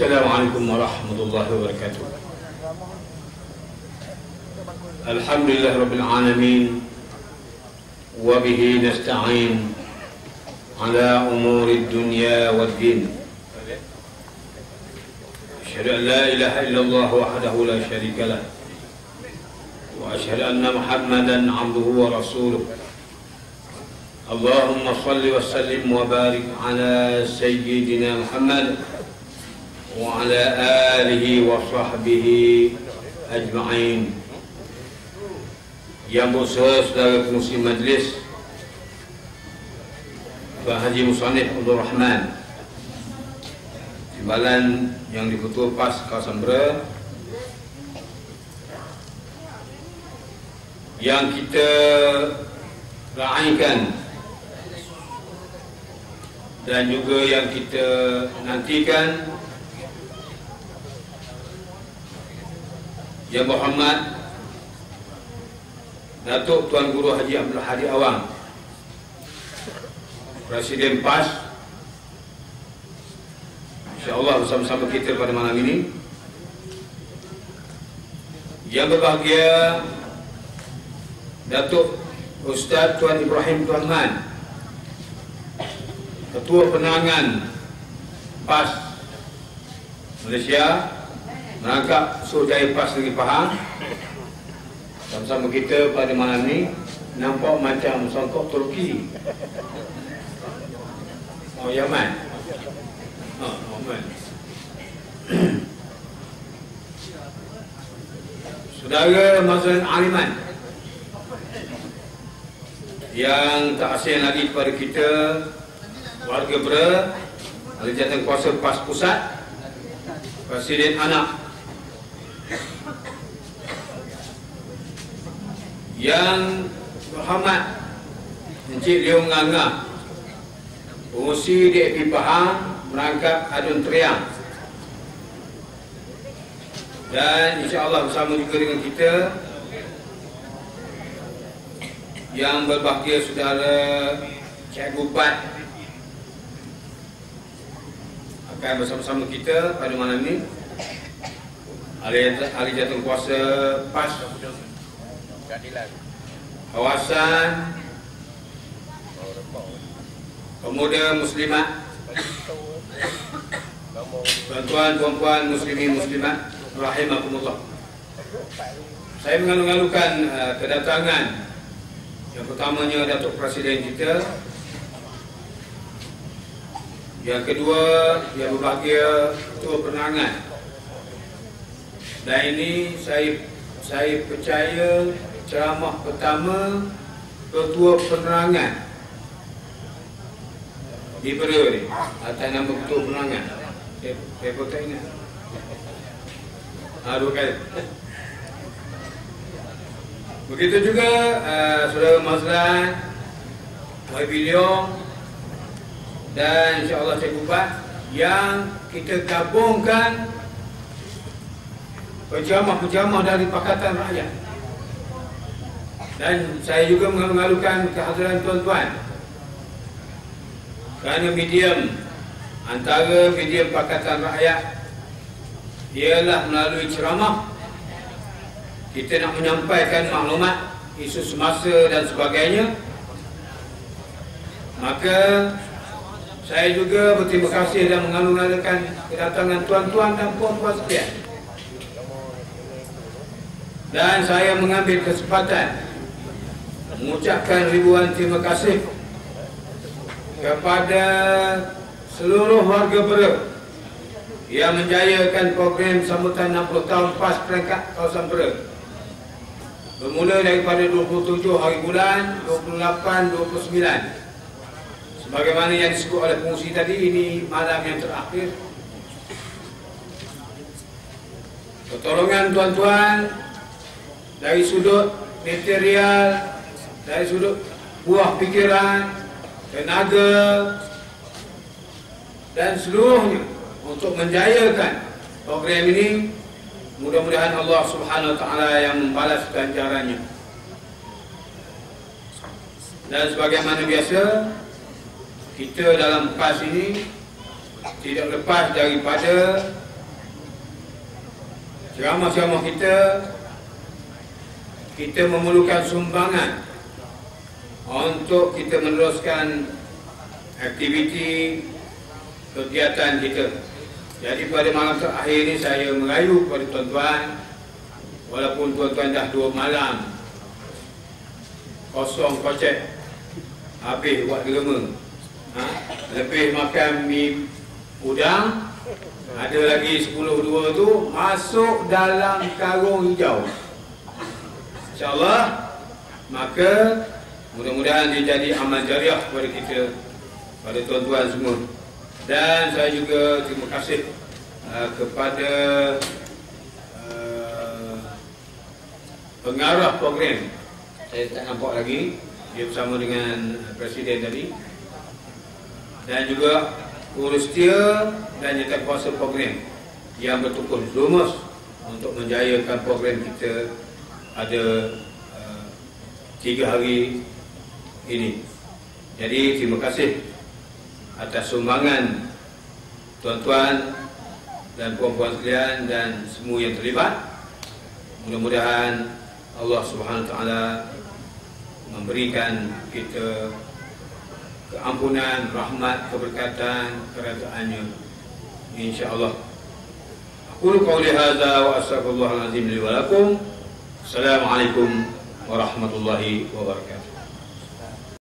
السلام عليكم ورحمة الله وبركاته. الحمد لله رب العالمين وبه نستعين على أمور الدنيا والدين. أشهد أن لا إله إلا الله وحده لا شريك له وأشهد أن محمدا عبده ورسوله. اللهم صل وسلم وبارك على سيدنا محمد وعلى آله وصحبه أجمعين Yang bersaudara saudara pengusi majlis Tuan Haji Musanif Abdul Rahman Timbalan yang diketua PAS kawasan Bera Yang kita raikan dan juga yang kita nantikan Yang berhormat Datuk Tuan Guru Haji Abdul Hadi Awang Presiden PAS InsyaAllah bersama-sama kita pada malam ini. Yang berbahagia Datuk Ustaz Tuan Ibrahim Tuan Man Ketua Penangan PAS Malaysia Merangkap Suruhjaya PAS Negeri Pahang Sama-sama kita pada malam ni Nampak macam songkok Turki. Oh Yaman. Oh Yaman. Saudara Mazlan Aliman. Yang tak asing lagi kepada kita Warga Bera Ahli Jatuh Kuasa PAS Pusat Presiden Anak yang berhormat Encik Leong Nganga pengusi DAP Pahang merangkap Adun Teriang dan insyaAllah bersama juga dengan kita yang berbahagia saudara Cikgu Pat akan bersama-sama kita pada malam ini. Ahli, ahli jatuh kuasa PAS kawasan. Pemuda muslimat. Tuan-tuan puan-puan muslimin muslimat rahimakumullah. Saya mengalu-alukan uh, kedatangan yang pertamanya Datuk Presiden kita. Yang kedua yang berbahagia Ketua Penangan dan ini saya saya percaya ceramah pertama ketua penerangan. Di Bera ni atas nama ketua penerangan. Saya, pun tak ingat. Ha, dua kali. Begitu juga uh, saudara Mazlan YB Leong dan insyaAllah saya buat yang kita gabungkan penceramah-penceramah dari Pakatan Rakyat dan saya juga mengalukan kehadiran tuan-tuan. Kerana medium antara medium Pakatan Rakyat ialah melalui ceramah kita nak menyampaikan maklumat isu semasa dan sebagainya. Maka saya juga berterima kasih dan mengalu-alukan kedatangan tuan-tuan dan puan-puan sekalian. Dan saya mengambil kesempatan mengucapkan ribuan terima kasih kepada seluruh warga Bera yang menjayakan program sambutan 60 tahun PAS peringkat kawasan Bera bermula daripada 27 hari bulan 28 29 sebagaimana yang disebut oleh pengusi tadi ini malam yang terakhir. Pertolongan tuan-tuan dari sudut material dari sudut buah fikiran, tenaga dan seluruhnya untuk menjayakan program ini mudah-mudahan Allah Subhanahu wa taala yang membalas ganjarannya. Dan sebagaimana biasa kita dalam PAS ini tidak lepas daripada ceramah-ceramah kita kita memerlukan sumbangan untuk kita meneruskan aktiviti kegiatan kita. Jadi pada malam terakhir ini saya merayu kepada tuan-tuan walaupun tuan-tuan dah dua malam kosong kocek habis buat derma ha? lebih makan mi udang ada lagi 10 dua tu masuk dalam karung hijau insyaallah maka mudah-mudahan dia jadi amal jariah kepada kita pada tuan-tuan semua. Dan saya juga terima kasih uh, kepada uh, pengarah program. Saya tak nampak lagi dia bersama dengan presiden tadi. Dan juga urus dia dan nyata kuasa program yang bertukun lumus untuk menjayakan program kita ada uh, tiga hari ini. Jadi terima kasih atas sumbangan tuan-tuan dan puan-puan sekalian dan semua yang terlibat. Mudah-mudahan Allah Subhanahu taala memberikan kita keampunan, rahmat, keberkatan kerajaannya insya-Allah. Aku qauli hadza wa astaghfirullahalazim li wa lakum. Assalamualaikum warahmatullahi wabarakatuh.